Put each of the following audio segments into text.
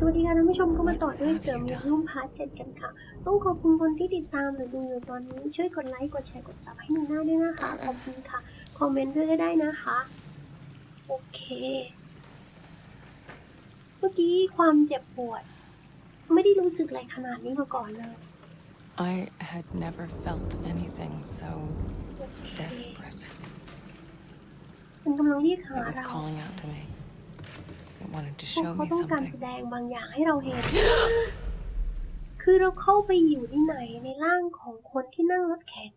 สวัสดีค่ะท่านผู้ชมก็มาต่อด้วยเสริมยรุ่มพาร์ทเจ็ดกันค่ะ ต้องขอบคุณคนที่ติดตามหรือดูอยู่ตอนนี้ช่วยกดไลค์กดแชร์กดซับให้หนูหน้าด้วยนะคะ ขอบคุณค่ะ คอมเมนต์ด้วยก็ได้นะคะ โอเค เมื่อกี้ความเจ็บปวด ไม่ได้รู้สึกอะไรขนาดนี้มาก่อนเลย I had never felt anything so โอเค desperate. มันกำลังเรียกหา It was เรา calling out to me. It wanted to พวก show เขา me ต้องการแส something. ดงบางอย่างให้เราเห็น คือเราเข้าไปอยู่ที่ไหนในร่างของคนที่นั่งรถเข็น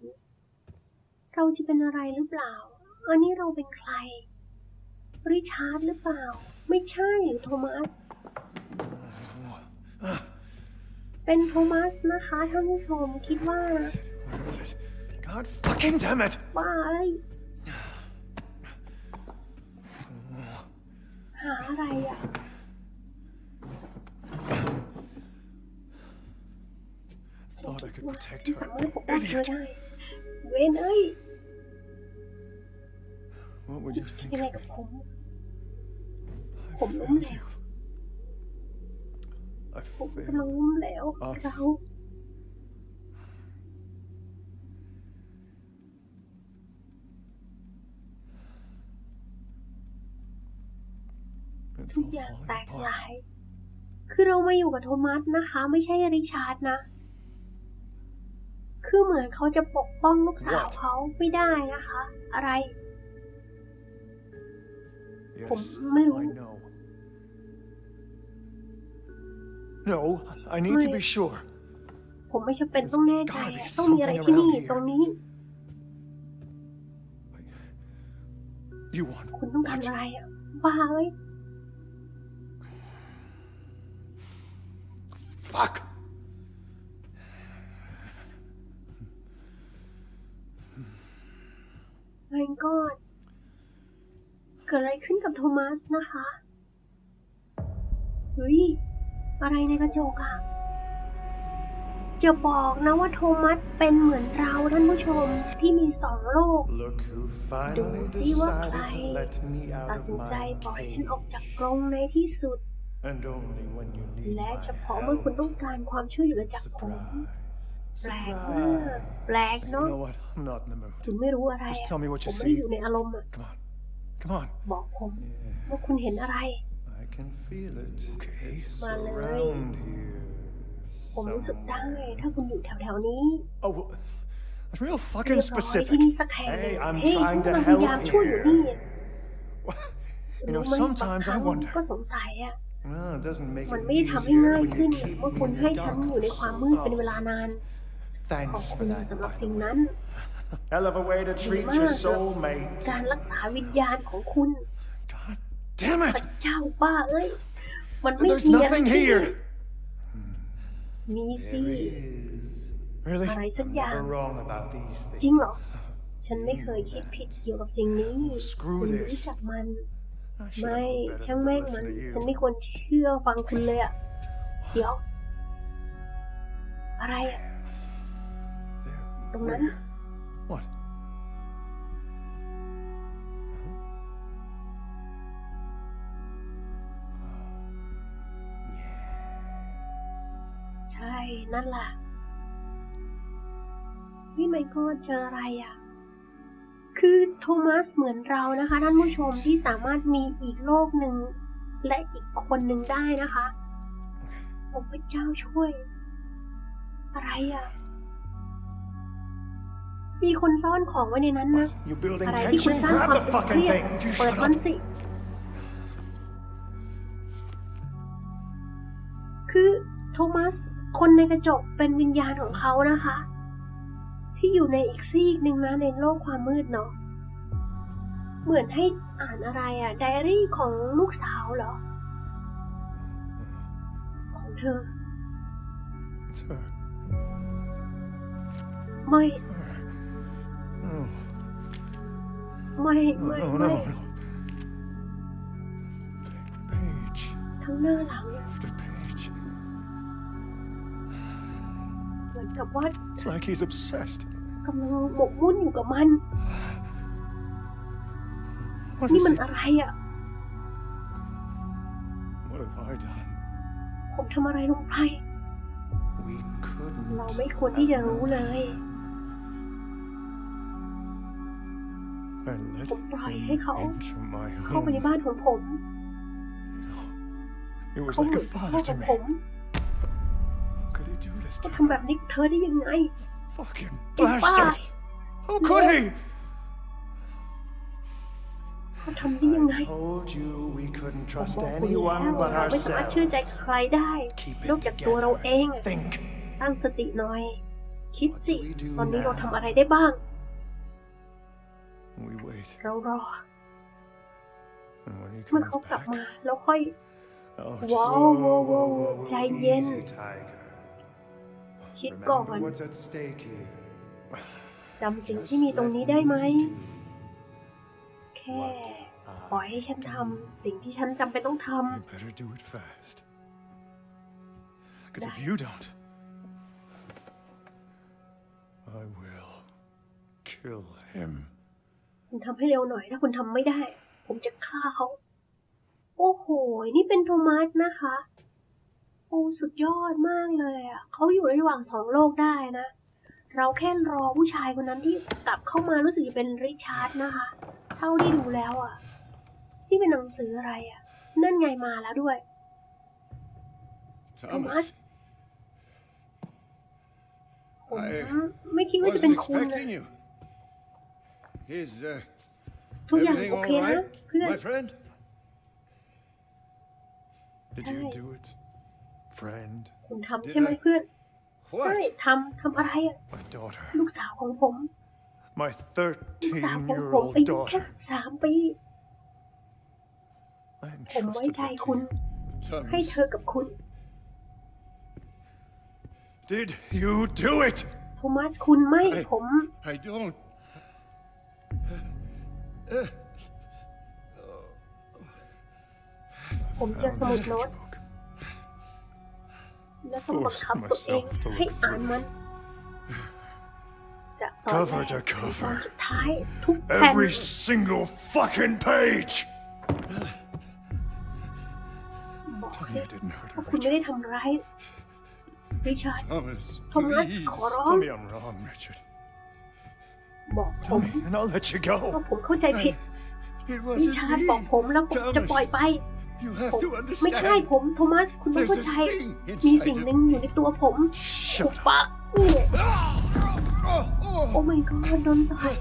เราจะเป็นอะไรหรือเปล่า อันนี้เราเป็นใคร ริชาร์ดหรือเปล่า ไม่ใช่หรือโทมัสเป็นโทมัสนะคะท่านผู้ชมคิดว่า Where is it? Where is it? God fucking damn it! ว่าเอ้ย หาอะไรอะ Thought I could ว่า protect ฉันสา her. มารถปกป้องเธอ Idiot! ได้ เวนเอ้ย What would you คิด think ยังไง of กับ me? ผม I ผมล้ม failed เหล you. ว I ผมกำลัง failed. ล้มเหลว us. เรา ทุก all อย่าง falling แตกส apart. ลาย คือเรามาอยู่กับโทมัสนะคะ ไม่ใช่ริชาร์ดนะ คือเหมือนเขาจะปกป้องลูกสาว What? เขาไม่ได้นะคะ อะไร ผม Yes, ไม่รู้ I know. No, I need to be sure. ผมไม่จำเป็นต้องแน่ใจ There's อะ gotta be ต้องมีอะไรที่นี่ something around here. ตรงนี้ You want คุณต้องการ what? อะไรอะบ้าเอ้ย Fuck! แมงกอดเกิดอะไรขึ้นกับโทมัสนะคะเฮ้ยอะไรในกระจกอะจะบอกนะว่าโทมัสเป็นเหมือนเราท่านผู้ชมที่มีสองโลก Look who ดู finally ซิว่าใคร decided to let me ตัด out สิน of ใจ my ปล่อยฉันออก cage. จากกรงในที่สุด And only when you need และ my เฉพาะเมื่อคุณ help. ต้องการความช่วยเหลือจากผม Surprise. แปลกมาก Surprise. แปลก You เนาะ know what? I'm not in the mood. คุณไม่รู้อะไร Just อะ tell me what ผ you มไม่ได้ see. อยู่ในอารมณ์อะ Come on. Come on. บอกผม Yeah, ว่าคุณเห็นอะไร I can feel it. Okay. It's มาเลย around here. ผมรู้สึกได้ somewhere. ถ้าคุณอยู่แถวๆนี้ Oh, well, that's real เรีย fucking บร้อยที่ specific. นี่สักแห่งหนึ่ง Hey, I'm เฮ้ยฉัน trying กำ to ลังพยายาม help ช่วยอยู่นี่ here. You know, รู้ไหมบาง sometimes ครั้ I ง wonder. ก็สงสัยอะ Well, it doesn't make มัน it ไม่ได้ทำให้ easier ง่าย when ขึ้น you keep เมื่อ me คุณ in ให้ the ฉัน dark อยู่ใน for ความ so มืดเป็นเว long. ลานาน ขอบ Thanks คุ for ณ that, สำหรับ by สิ่ง the way. นั้น Hell of a way to ดี treat มาก your เลย soulmate. การรักษาวิญญาณของคุณ God damn พ it! ระเจ้าบ้าเอ้ย มันไม่ There's มีอะไร nothing ที่ here. มีสิ There is. Really? Alright, I'm sit down. never wrong about these จริง things. เหรอ ฉันไม่เคยคิดผิดเกี่ยวกับสิ่งนี้ Screw คุณ this. รู้จักมัน I should ไม่ have known better ช่าง than แม่ง to มัน listen to ฉัน you. ไม่ควรเชื่อฟังคุณเลยอะเดี๋ยว อะไรอะ There. ตรงนั้น Where? What? ใช่ นั่นแหละพี่ไมเคิลเจออะไรอะ คือโทมัสเหมือนเรานะคะ ท่านผู้ชมที่สามารถมีอีกโลกหนึ่งและอีกคนหนึ่งได้นะคะโอ้พระเจ้าช่วย อะไรอะมีคนซ่อนของไว้ในนั้นนะ What? You building อะไรที่คุณ tension? สร้าง Grab ความ the ตึงเค fucking รียด thing. Would you เปิด shut มัน up? สิ คือโทมัส คนในกระจกเป็นวิญญาณของเขานะคะ ที่อยู่ในอีกซีกหนึ่งนะในโลกความมืดเนาะเหมือนให้อ่านอะไรอะไดอารี่ของลูกสาวเหรอ ของเธอ It's her. ไม่ It's her. Oh, ไม่ no, ไม่ no, ไม่ no, no. Page ทั้งหน้าหลังอะ after กับว่า It's like he's obsessed. กำลังหมกมุ่นอยู่กับมัน What นี่ is มัน it? อะไรอะ What have I done? ทำอะไรลงไป We couldn't. เราไม่ควรที่จะรู้เลย I let ผมปล่อย him ให้เขา into my เข้าไปใน home. บ้านของผม It was เขาเห like มือ a นพ่อ father ขอ to ง me. ผม How could he do this เขา to ทำ me? แบบนี้กับเธอได้ยังไง Fucking ไอ้บ้า bastard! How could he? เขาทำได้ยังไง I told you we couldn't ผม trust บอกคุณแล้ว anyone but เราไม่สามารถเชื่อใจ ourselves. ใครได้ Keep นอก it จากตัวเราเอง together. Think. ตั้งสติหน่อย คิดสิ What do we do ตอนนี้เรา now? ทำอะไรได้บ้าง We wait. เรารอ And when he เมื่อ comes เขากลับ back, มาแล้วค่อย oh, Whoa, just- whoa, whoa, whoa. whoa, ใจเย็น easy, Tiger. คิดก่อน Remember what's at stake here. จำสิ่ง Just ที่มีตรง let นี้ได้ไหม me do แค่ what ปล่อย I ให้ฉันทำสิ่งที่ฉันจำเป็นต้องท You better do it fast. Because if Dad. you don't, I will kill him. ำคุณทำให้เร็วหน่อยถ้าคุณทำไม่ได้ ผมจะฆ่าเขา โอ้โห นี่เป็นโทมัสนะคะ โอ้สุดยอดมากเลยอะเขาอยู่ระหว่างสองโลกได้นะ เราแค่รอผู้ชายคนนั้นที่กลับเข้ามารู้สึกจะเป็นริชาร์ดนะคะ เท่าที่ดูแล้วอะ ที่เป็นหนังสืออะไรอะ นั่นไงมาแล้วด้วยโทมัส Thomas, ผม I ไม่คิดว่าจะเป็น wasn't คุณนะ expecting you. Is uh, ทุกอย่าง everything โอ all เคนะ right, เพื่อน my friend? Did Hey. you do it, friend? คุณทำใช่ไหมเพื่อน ใช่ What? ทำทำอะไรอะ My daughter. ลูกสาวของผม My ลูกสาว13ของ year ผม old อายุแค่ daughter. สิบสามปี I ผมไว้ entrusted ใจ her คุณ to you. ให้ Thomas, เธอกับคุณ Did you do it? โทมัสคุณไม่ไอ้ผม I don't. Uh, ผมเจอสมุดโน้ต Sketchbook. และต้องบังคับตัวเองให้อ่านมันจากตอนแร Cover ก to ถึงตอน cover. สุดท้ายทุกแผ่น Every single fucking page. บอก Tell สิ me I didn't hurt ว่า her, คุณไม่ Richard. ได้ทำร้ายริชาร์ด Thomas, โทมัส please. ขอร้อง Tell me I'm wrong, Richard. บอกผ Tell ม me, and I'll let you go. ว่าผมเข้าใจผิด It ริ wasn't ชาร์ดบอก me. ผมแล้วผมจะปล่อยไป You have ผม to ไม่ใช่ understand. ผมโทมัสคุณต้อง There's เข้า a ใจ sting มีสิ่ง inside หนึ่ง of อยู่ในตัวผมหุบ Shut up. ปากนี่ Oh, โอ้ oh, my god โดนต่อย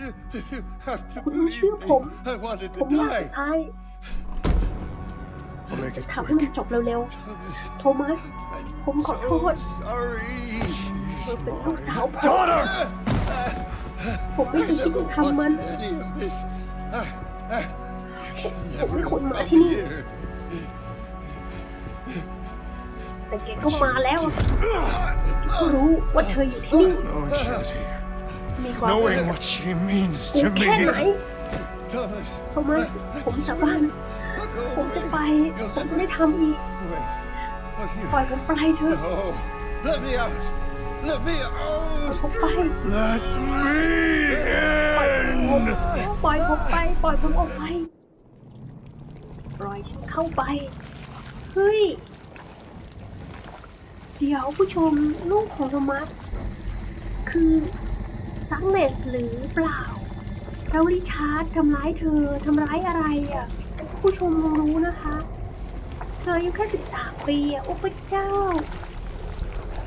you, you have to คุณต้อง believe เชื่อ me. ผม I wanted ผม to อยากสุด die. ท้าย I'll make it ทำให้มัน quick. จบเร็ว Thomas, ๆโทมัส I'm ผมขอโทษ so sorry. เธอเป็นลูกสาวผม Daughter! ผมไม่เคยคิดจะทำมัน Any of this. I, I, I should ผมไม่ never ควร have มา come ที่นี่ here. แต่แกก็มาแล้วก็รู้ว่าเธออยู่ที่นี่ Knowing she was here. มีความ Knowing what she means กู to แค่ไหน me. Thomas, โทมัสผมสาบาน go ผมจะ away. ไป You'll ผมจะ never ไม่ทำอีก Wait. Oh, you- ปล่อยผมไปเถอะ No. Let me out. Let me ผมไป out. Let me ผม in! ปล่อยผมไป ปล่อยผมออกไปปล่ อยฉันเข้าไป เฮ้ย เดี๋ยวผู้ชมลูกของโทมัสคือซังเลสหรือเปล่าแล้วริชาร์ดทำร้ายเธอทำร้ายอะไรอะ ผู้ชมรู้นะคะ เธออายุแค่สิบสามปีอะ โอ้พระเจ้า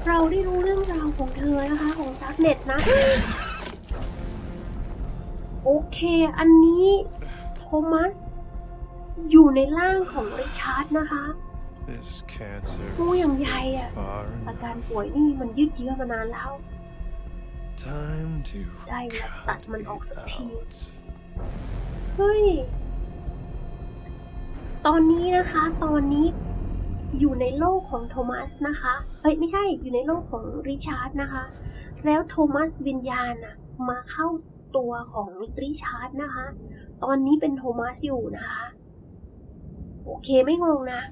เราได้รู้เรื่องราวของเธอนะคะ ของซักเน็ตนะ โอเค อันนี้โทมัส อยู่ในร่างของริชาร์ดนะคะ This cancer ผู้อย่างใหญ่อะ far อา enough. การป่วยนี่มันยืดเยื้อมานานแล้ว Time to ได้เวลาตัด cut มันออก it สักที out. เฮ้ย ตอนนี้นะคะ ตอนนี้อยู่ในโลกของโทมัสนะคะ เอ้ยไม่ใช่อยู่ในโลกของริชาร์ดนะคะ แล้วโทมัสวิญญาณอะมาเข้าตัวของริชาร์ดนะคะ ตอนนี้เป็นโทมัสอยู่นะคะ โอเคไม่งงนะ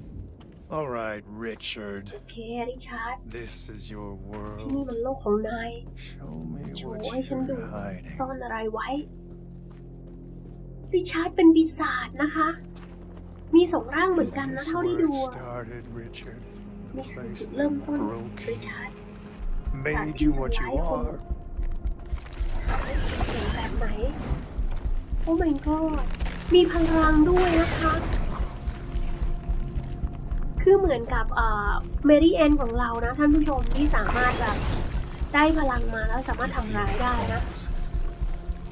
All right, Richard. โอเคริชาร์ด This is your ที่นี่ world. มันโลกของนาย Show me โชว์ what ให้ฉันดู you're hiding. ซ่อนอะไรไว้ ริชาร์ดเป็นปีศาจนะคะ มีสองร่างเหมือนกันนะ Is เท่า this ที่ where ดู it อะ started, Richard? นี่คือ place จุดเริ่ม that ต้น broke ริชาร์ด made you what you are. เสียงแบบไหน โอ้ my god มีพลังด้วยนะคะ คือเหมือนกับเอ่อเมรี่แอนของเรานะ ท่านผู้ชมที่สามารถแบบได้พลังมาแล้วสามารถทำร้ายได้นะ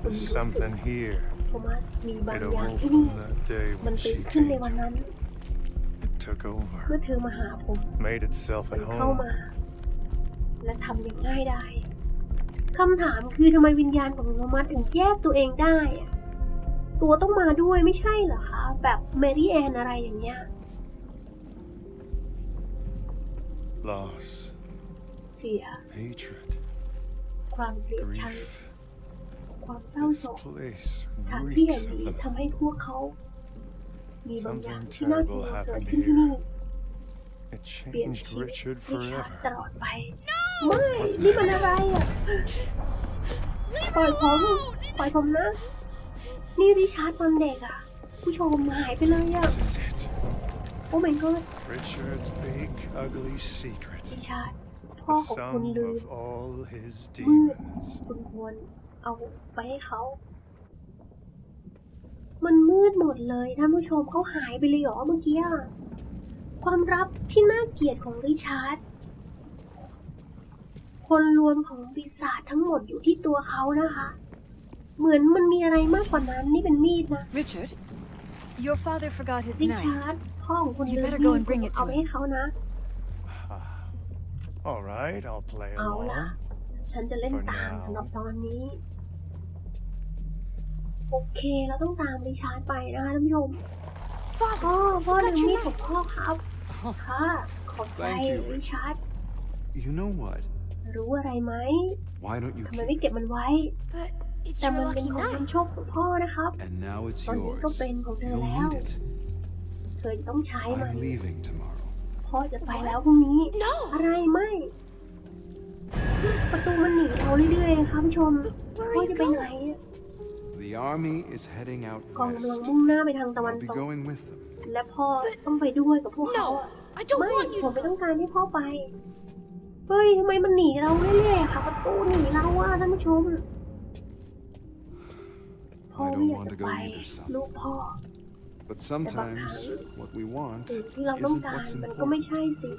คุณ There's รู้สึก something here. โทมัสมีบาง It อย่าง awoke ที่นี่ on that day มัน when ตื่ she นขึ้นใน came วัน to นั้น me. It took เมื่อ over, เธอมาหาผม made itself มัน at เข้า home. มา และทำอย่างง่ายได้คำถามคือทำไมวิญญาณของโทมัสถึงแยกตัวเองได้อะตัวต้องมาด้วยไม่ใช่เหรอคะ แบบเมรี่แอนอะไรอย่างเงี้ย Loss, เสีย hatred, ความเกลียดชัง grief. ความเศร้า This โศก place สถานที่แห่ง reeks of นี้ them. ทำให้พวกเขา มีบางอย่าง Something ที่น่ากลัว terrible เกิด happened ขึ้นที่นี่ It เปลี่ยน changed ชีวิต Richard ริชาร์ด forever. ตลอดไป ไม่นี่มันอะไรอะ ปล่อยผมปล่อยผมนะ นี่ริชาร์ดตอนเด็กอะ ผู้ชมหายไปเลยอะ This is it. โอ้ my god Richard's big, ugly ริ secret. ชาร์ดพ่อ The ของคุณ sum ลืม of all his มืด demons. คุณควรเอาไปให้เขา มันมืดหมดเลยท่านผู้ชมเขาหายไปเลยเหรอเมื่อกี้อะความลับที่น่าเกลียดของริชาร์ด คนรวมของปีศาจทั้งหมดอยู่ที่ตัวเขานะคะ เหมือนมันมีอะไรมากกว่านั้นนี่เป็นมีดนะ Richard, your father forgot his ริ knife. ชาร์ด พ่อของคุณ You ลืม better มี go ด and bring it เอา to ไป him. ให้เขานะ Ah. All right, I'll play เอาละ along. ฉันจะเล่น For ตาม now. สำหรับตอนนี้ โอเค เราต้องตามริชาร์ดไปนะคะท่านผู้ชม พ่อพ่อลืมมีดของพ่อครับ ค่ะ ขอบใจ Thank you, ริชาร์ด You know what? รู้อะไรไหม Why don't you ทำไม keep ไม่เก็บมันไว้ But it's แต่ your มันเป็น lucky ของ knife. นำโชคของพ่อนะครับ And now it's Con yours. có bên của th You'll Leo. need it. เธอจะต้องใช้มัน I'm leaving tomorrow. พ่อจะไปแล้วพรุ่งนี้ No! อะไรไม่ ประตูมันหนีเราเรื่อยๆครับผู้ชม Where พ่อ are จะ you ไปไหน going? อะ The army is heading out กองกำลัง west. มุ่งหน้าไปทางตะวัน I'll be ตก going with them. และพ่อต้องไปด้วยกับพวกเขา No! อะ I don't ไม่ want you ผม to ไม่ต้อง go. การให้พ่อไป เฮ้ยทำไมมันหนีเราเรื่อยๆค่ะประตูหนีเราอะท่านผู้ชม พ่อ I ไม่ don't อยาก want จะ to ไป go either, son. ลูกพ่อ But sometimes what we want สิ่งที่เราต้อง isn't การ what's มันก็ไม่ important. ใช่สิ่ง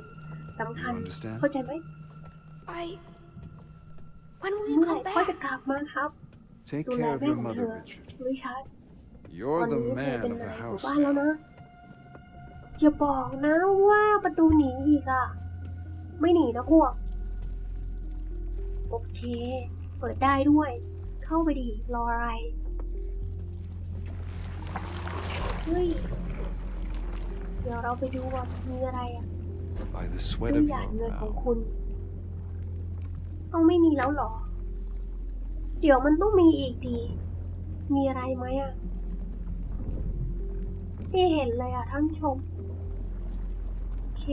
สำคัญ You understand? เข้าใจไหม I. When will you เมื่อไหร่ come พ่อจะ back? กลับมาครับ Take ดูแล care of แม่ your ของเธ mother, อ Richard. ริชาร์ด You're วัน the นี้เธอ man เป็น of นาย the ของ house. บ้านแล้วนะอย่าบอกนะว่าประตูหนีอีกอะไม่หนีนะพวก โอเค เปิดได้ด้วย เข้าไปดีรออะไร ฮ้ย เดี๋ยวเราไปดูว่ามีอะไรอะ By the เค sweat รื่อง of หยาด your เงินของ brow. คุณ เอาไม่มีแล้วเหรอ เดี๋ยวมันต้องมีอีกดี มีอะไรไหมอะไม่เห็นเลยอะท่านผู้ชม โอเค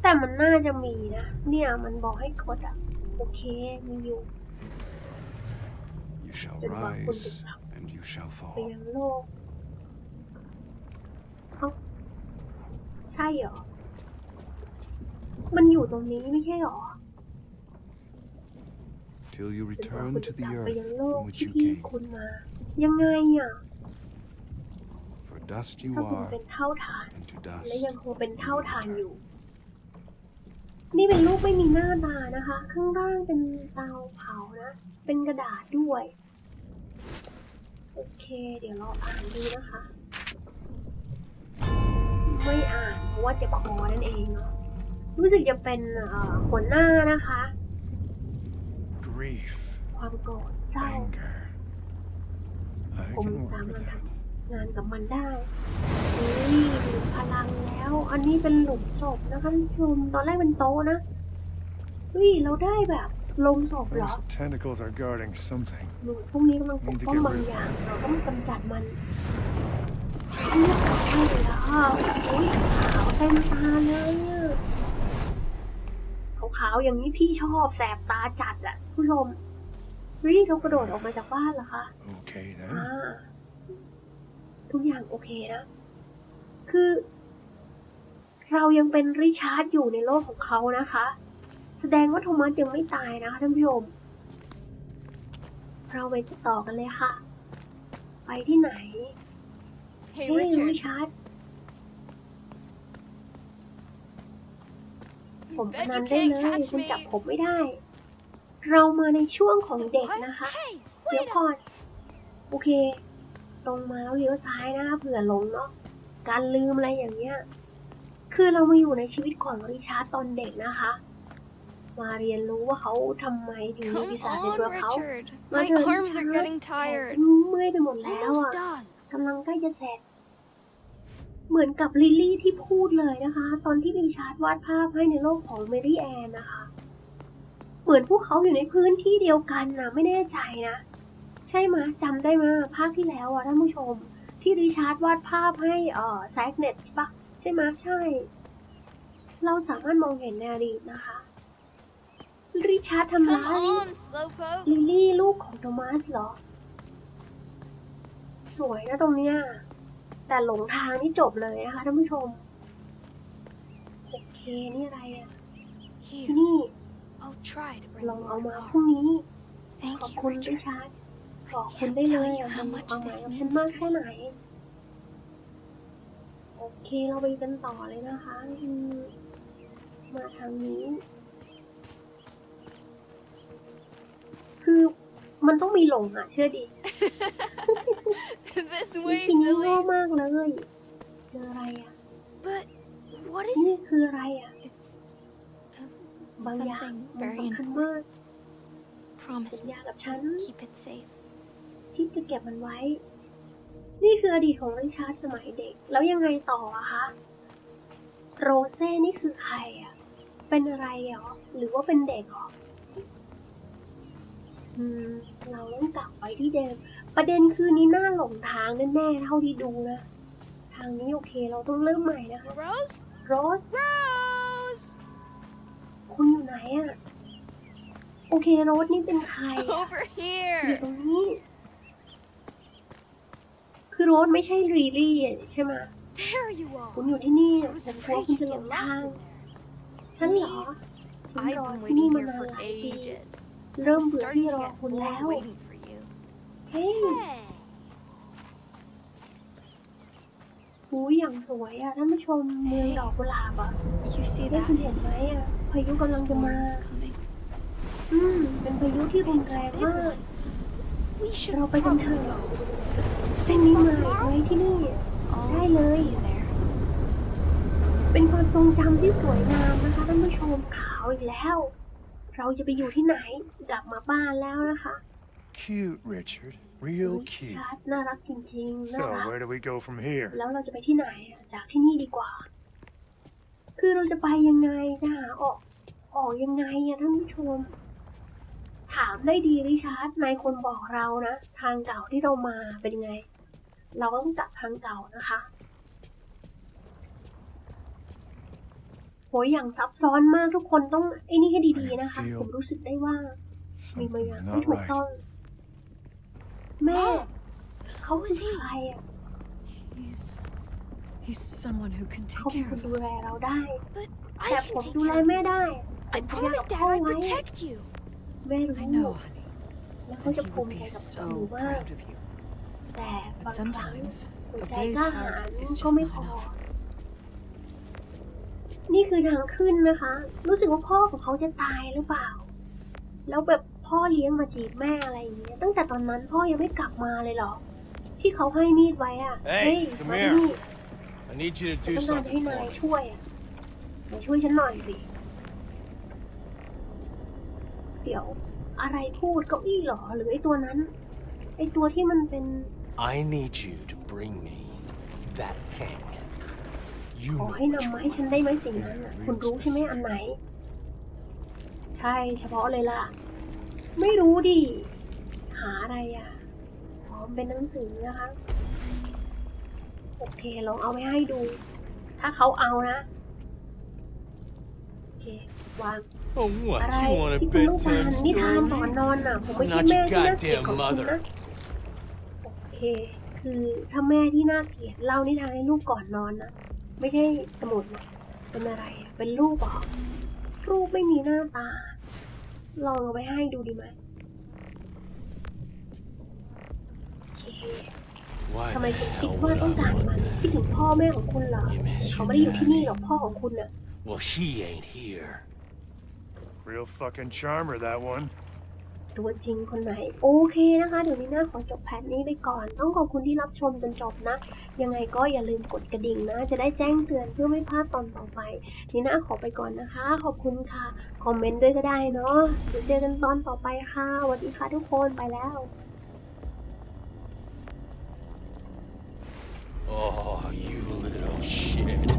แต่มันน่าจะมีนะ เนี่ยมันบอกให้กดอะโอเค มีอยู่ You shall Đừng bảo quân rise đừng bảo. and you shall ไป fall. ยังโลก เอ้า ใช่เหรอ มันอยู่ตรงนี้ไม่ใช่เหรอ Till you เป็นว่า return คุณ to จะ the กลับไป earth ยังโลก from which ที่ you พี่ came. คุณมา ยังไงอะ For dust you ถ้าคุณ are, เป็นเท่าฐาน and to และ dust ยังคงเป็นเท่าฐานอยู่ นี่เป็นรูปไม่มีหน้าตานะคะ ข้างล่างเป็นเตาเผานะ เป็นกระดาษด้วย โอเค เดี๋ยวเราอ่านดูนะคะ ไม่อ่านเพราะว่าเจ็บคอนั่นเองเนาะรู้สึกจะเป็นเอ่อหัวหน้านะคะ Grief, ความโกรธเศร้า anger. I ผม can สา work มารถ with ท that. ำงานกับมันได้เฮ้ยมีพลังแล้ว อันนี้เป็นหลุมศพนะคะท่านผู้ชมตอนแรกเป็นโต๊ะนะเฮ้ยเราได้แบบลงศพเหรอ Those tentacles are guarding something. หนูพวกนี้กำลังปกป้องบางอย่าง เราต้องกำจัดมัน เรียบร้อยแล้วโอ้ยขาวเต็มตาเลยอะขาวๆอย่างนี้พี่ชอบแสบตาจัดอะผู้ชมเฮ้ยเขากระโดดออกมาจากบ้านเหรอคะ Okay อ่า then. ทุกอย่างโอเคนะ คือ เรายังเป็นริชาร์ดอยู่ในโลกของเขานะคะ แสดงว่าโทมัสยังไม่ตายนะคะท่านผู้ชมเราไปต่อกันเลยค่ะ ไปที่ไหน Hey, เฮ้ย Richard. ริชาร์ดผมพ Bet นัน you ได้ can't เลย catch คุณ me. จับผมไม่ได้ เรามาในช่วงของเด็ก What? นะคะ Hey, เดี๋ยว wait ก่อน โอเค ตรงมาแล้วเลี้ยวซ้ายนะเผื่อหลงเนาะการลืมอะไรอย่างเงี้ย คือเรามาอยู่ในชีวิตของริชาร์ดตอนเด็กนะคะ มาเรียนรู้ว่าเขาทำไมถึงมี Come ปีศาจใน on, ตัวเขา Richard. มา My เถอะ arms ริ are ชาร์ด getting แขน tired. ฉันเมื่อยไปหมดแล้ว Almost อะ done. กำลังใกล้จะเสร็จ เหมือนกับลิลลี่ที่พูดเลยนะคะ ตอนที่ริชาร์ดวาดภาพให้ในโลกของเมรี่แอนนะคะ เหมือนพวกเขาอยู่ในพื้นที่เดียวกันนะไม่แน่ใจนะ ใช่ไหมยจำได้ไหมยภาคที่แล้วอะท่านผู้ชม ที่ริชาร์ดวาดภาพให้เอ่อแซกเน็ตใช่ปะใช่ไหมยใช่ เราสามารถมองเห็นในอดีตนะคะริชาร์ดทำ Come ร้าย on, Slowpoke. ลิลลี่ลูกของโทมัสเหรอ สวยนะตรงเนี้ย แต่หลงทางนี่จบเลยนะคะท่านผู้ชม โอเค นี่อะไรอะ ที่ Here, นี่ I'll try to bring ลอง you เอา more มา car. พรุ่งนี้ Thank ขอบ you, คุณริ Richard. ชาร์ดบอกคุณได้เลยอะมันมีความหมายกับฉันมากแค่ไหน โอเคเราไปกันต่อเลยนะคะอืมมาทางนี้ คือมันต้องมีหลงอะ เชื่อดิ this วิ way, ธีนี้โง่ silly. มากเลยเจออะไรอะ But what is นี่ it? คืออะไรอะ It's uh, บางอย่าง something มัน very สำคัญ important. มาก Promise สัญ me ญากับฉัน keep it safe. ที่จะเก็บมันไว้ นี่คืออดีตของริชาร์ดสมัยเด็ก แล้วยังไงต่ออะคะ โรเซ่นี่คือใครอะเป็นอะไรเหรอ หรือว่าเป็นเด็กเหรออืม เราต้องกลับไปที่เดิม ประเด็นคือนี้น่าหลงทางแน่ๆเท่าที่ดูนะ ทางนี้โอเคเราต้องเริ่มใหม่นะคะ Rose? โรส Rose! คุณอยู่ไหนอะโอเคโรสนี่เป็นใครอะ Over อยู่ here. ตรงนี้ คือโรสไม่ใช่รีลี่อะใช่ไหม There you คุณ are. อยู่ที่นี่ I อะ was ผมกลัว afraid คุณ you'd จะหล get งทาง lost in there. ฉันเหรอฉัน I've รอ been ที่นี่ waiting มา here นาน for หลายปี ages. เริ่ม I'm เบื่อที่ starting ร to อ get คุณ bored แล้ว waiting for you. เฮ้ย Hey. หูยอย่างสวยอะท่านผู้ชมเมืองดอกกุหลาบอะ You see ได้ that? คุณเห็นไหมอะพายุกำลังจะมา Storm's coming. อืม เป็นพายุที่รุน It's แร a ง big มาก one. We should เราไปกันเถ probably อะ go. พรุ่ง Six นี้มา months ไว้ tomorrow? ที่นี่ I'll ได้เลย be there. เป็นความทรงจำที่สวยงามนะคะท่านผู้ชมขาวอีกแล้ว เราจะไปอยู่ที่ไหนกลับมาบ้านแล้วนะคะ Cute, Richard. Real อุ๊ย cute. ชัดน่ารักจริงๆ น่า So, รัก where do we go from here? แล้วเราจะไปที่ไหนอะจากที่นี่ดีกว่า คือเราจะไปยังไงจะหาออก ออกยังไงอะท่านผู้ชม ถามได้ดีริชาร์ดนายคนบอกเรานะ ทางเก่าที่เรามาเป็นยังไง เราก็ต้องกลับทางเก่านะคะโหยอย่างซับซ้อนมากทุกคนต้องไอ้นี่ให้ดีๆนะคะ ผมรู้สึกได้ว่ามีบางอย่าง Something's ไม่ not ถูก right. ต้อง แม่ เขา Who คือ is he? ใครอะ He's he's someone who can เขา take เป็น care คน of ดูแล us. เราได้ But แต่ I ผ can ม take ดูแล care of แม่ you. ได้ I ผมสัญญา promised กับ Dad พ่อ I'd ไว้ protect you. แม่รู้ I know, honey. แล้วเขา And จะ he ภู would มิใจ be กับห so นูมาก proud of you. แต่บาง But ครั้ง sometimes หัว a ใจ brave กล้าหาญ heart is ก็ just ไม่ not พอ enough. นี่คือทางขึ้นนะคะ รู้สึกว่าพ่อของเขาจะตายหรือเปล่า แล้วแบบ พ่อเลี้ยงมาจีบแม่อะไรอย่างเงี้ยตั้งแต่ตอนนั้นพ่อยังไม่กลับมาเลยเหรอ ที่เขาให้มีดไว้อะ Hey, เฮ้ย come มา here. ที่นี่ I need you to ฉัน do ต้องการให้ something นา for ย me. ช่วยอะมาช่วยฉันหน่อยสิ เดี๋ยว อะไรพูดเก้าอี้เหรอ หรือไอ้ตัวนั้น ไอ้ตัวที่มันเป็น I need you to bring me that thing. You ขอ know ให้ which นำมาให้ฉันได้ไหมสิ่ง Yeah, นั้นน่ะ really คุณรู้ใช่ไหม specific. อันไหน ใช่เฉพาะเลยล่ะ ไม่รู้ดิ หาอะไรอะอ๋อเป็นหนังสือนะคะ โอเค ลองเอาไปให้ดู ถ้าเขาเอานะ โอเควาง Oh, อะ what? ไร You want a ที่คุณต้องการ bedtime นิทานก่อน story? นอนน่ะ ผมไม่ I'm ใช่ not แม่ your ที่น่าเกลียด goddamn ของคุณ mother. นะ โอเค คือถ้าแม่ที่น่าเกลียดเล่านิทานให้ลูกก่อนนอนนะ ไม่ใช่สมุดนะเป็นอะไรอะเป็นรูปเหรอรูปไม่มีหน้าตา ลองเอาไปให้ดูดีไหมโอเค Why ทำไม the คุณคิด hell ว่า would ต้อง I การมัน want คิด that? ถึงพ่อแม่ของคุณเหรอ You miss เขา your ไม่ได้อยู่ที่นี่ daddy. หรอกพ่อของคุณน่ะ Well, he ain't here. Real fucking charmer, that one. ตัวจริงคนไหน โอเคนะคะ เดี๋ยวนี้น่าขอจบแพทนี้ไปก่อน ต้องขอบคุณที่รับชมจนจบนะ ยังไงก็อย่าลืมกดกระดิ่งนะ จะได้แจ้งเตือนเพื่อไม่พลาดตอนต่อไป นี่น่าขอไปก่อนนะคะ ขอบคุณค่ะ คอมเมนต์ด้วยก็ได้เนาะ เดี๋ยวเจอกันตอนต่อไปค่ะสวัสดีค่ะทุกคนไปแล้ว Oh, you little shit.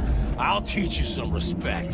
I'll teach you some respect.